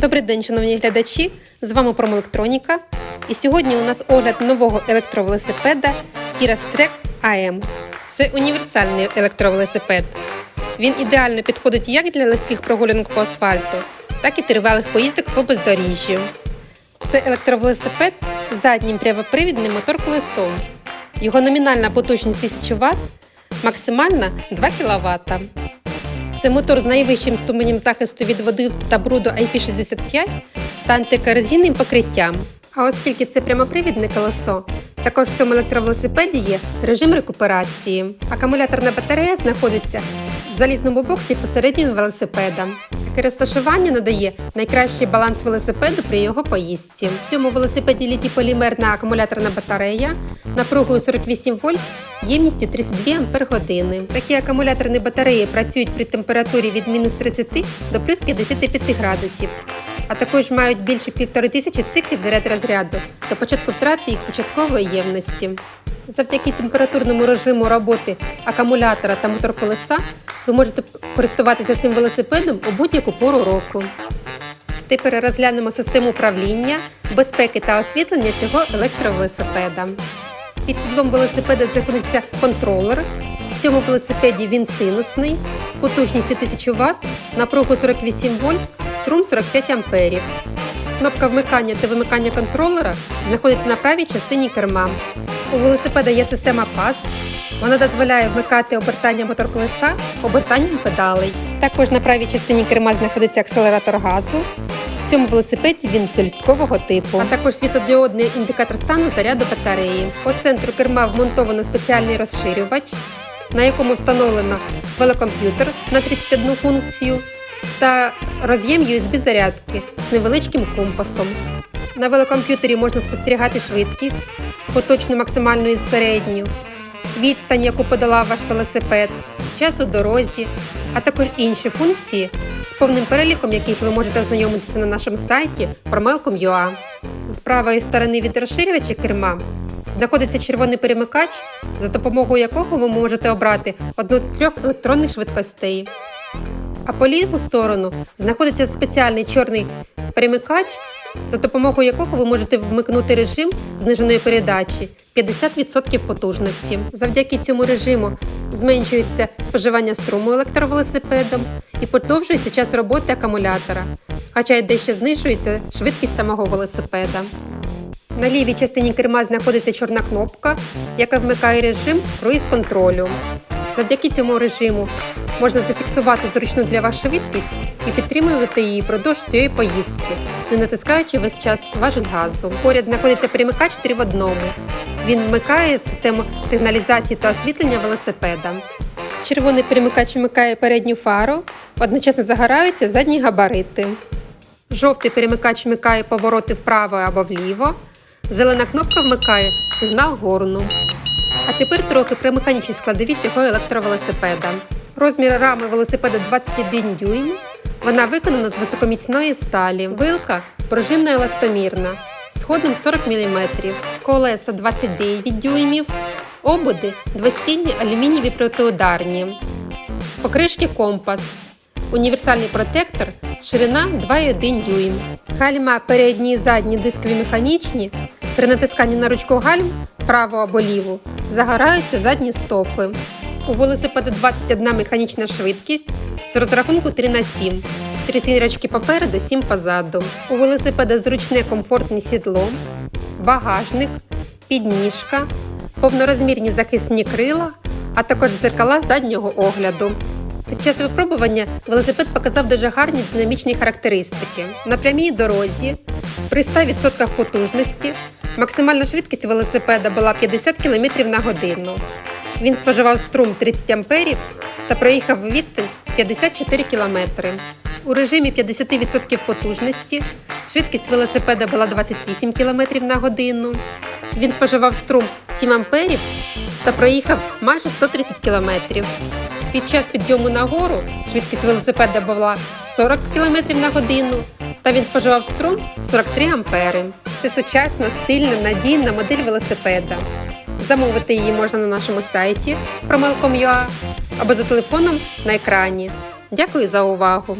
Добрий день, шановні глядачі! З вами Промелектроніка. І сьогодні у нас огляд нового електровелосипеда Trek AM. Це універсальний електровелосипед. Він ідеально підходить як для легких прогулянок по асфальту, так і тривалих поїздок по бездоріжжю. Це електровелосипед з заднім прямопривідним мотор-колесом. Його номінальна потужність 1000 Вт, максимальна 2 кВт. Це мотор з найвищим ступенем захисту від води та бруду IP65 та антикорозійним покриттям. А оскільки це прямопривідне колесо, також в цьому електровелосипеді є режим рекуперації. Акумуляторна батарея знаходиться в залізному боксі посередині велосипеда. Таке розташування надає найкращий баланс велосипеду при його поїздці. В цьому велосипеді літій-полімерна акумуляторна батарея напругою 48 вольт ємністю 32 Ампер-години. Такі акумуляторні батареї працюють при температурі від мінус 30 до плюс 55 градусів, а також мають більше півтори тисячі циклів заряд розряду до початку втрати їх початкової ємності. Завдяки температурному режиму роботи акумулятора та мотор-колеса ви можете користуватися цим велосипедом у будь-яку пору року. Тепер розглянемо систему управління, безпеки та освітлення цього електровелосипеда. Під сідлом велосипеда знаходиться контролер. В цьому велосипеді він синусний, потужністю 1000 Вт, напругу 48 вольт, струм 45 амперів. Кнопка вмикання та вимикання контролера знаходиться на правій частині керма. У велосипеда є система PAS. Вона дозволяє вмикати обертання мотор-колеса обертанням педалей. Також на правій частині керма знаходиться акселератор газу. В цьому велосипеді він пелюсткового типу, а також світодіодний індикатор стану заряду батареї. По центру керма вмонтовано спеціальний розширювач, на якому встановлено велокомп'ютер на 31 функцію та роз'єм USB зарядки з невеличким компасом. На велокомп'ютері можна спостерігати швидкість, поточну максимальну і середню, відстань, яку подала ваш велосипед, час у дорозі, а також інші функції, з повним переліком яких ви можете ознайомитися на нашому сайті promelcom.ua. З правої сторони від розширювача керма знаходиться червоний перемикач, за допомогою якого ви можете обрати одну з трьох електронних швидкостей. А по ліву сторону знаходиться спеціальний чорний перемикач, за допомогою якого ви можете вмикнути режим зниженої передачі 50% потужності. Завдяки цьому режиму зменшується споживання струму електровелосипедом і подовжується час роботи акумулятора, хоча й дещо знижується швидкість самого велосипеда. На лівій частині керма знаходиться чорна кнопка, яка вмикає режим круїз контролю. Завдяки цьому режиму можна зафіксувати зручну для вас швидкість і підтримувати її впродовж всієї поїздки, не натискаючи весь час важель газу. Поряд знаходиться перемикач 3 в одному. Він вмикає систему сигналізації та освітлення велосипеда. Червоний перемикач вмикає передню фару, одночасно загораються задні габарити. Жовтий перемикач вмикає повороти вправо або вліво. Зелена кнопка вмикає сигнал горну. А тепер трохи про механічні складові цього електровелосипеда. Розмір рами велосипеда 21 дюйм. Вона виконана з високоміцної сталі. Вилка пружинно еластомірна з ходом 40 мм. Колеса 29 дюймів. Ободи двостінні алюмінієві протиударні. Покришки компас. Універсальний протектор, ширина 2,1 дюйм. Гальма передні і задні дискові механічні. При натисканні на ручку гальм право або ліву загораються задні стопи. У велосипеда 21 механічна швидкість з розрахунку 3 на 7. Три зірочки попереду, 7 позаду. У велосипеда зручне комфортне сідло, багажник, підніжка, повнорозмірні захисні крила, а також дзеркала заднього огляду. Під час випробування велосипед показав дуже гарні динамічні характеристики. На прямій дорозі при 100% потужності максимальна швидкість велосипеда була 50 км на годину. Він споживав струм 30 амперів та проїхав відстань 54 км. У режимі 50% потужності швидкість велосипеда була 28 км на годину. Він споживав струм 7 амперів та проїхав майже 130 км. Під час підйому на гору швидкість велосипеда була 40 км на годину, та він споживав струм 43 ампери. Це сучасна, стильна, надійна модель велосипеда. Замовити її можна на нашому сайті promel.com.ua або за телефоном на екрані. Дякую за увагу!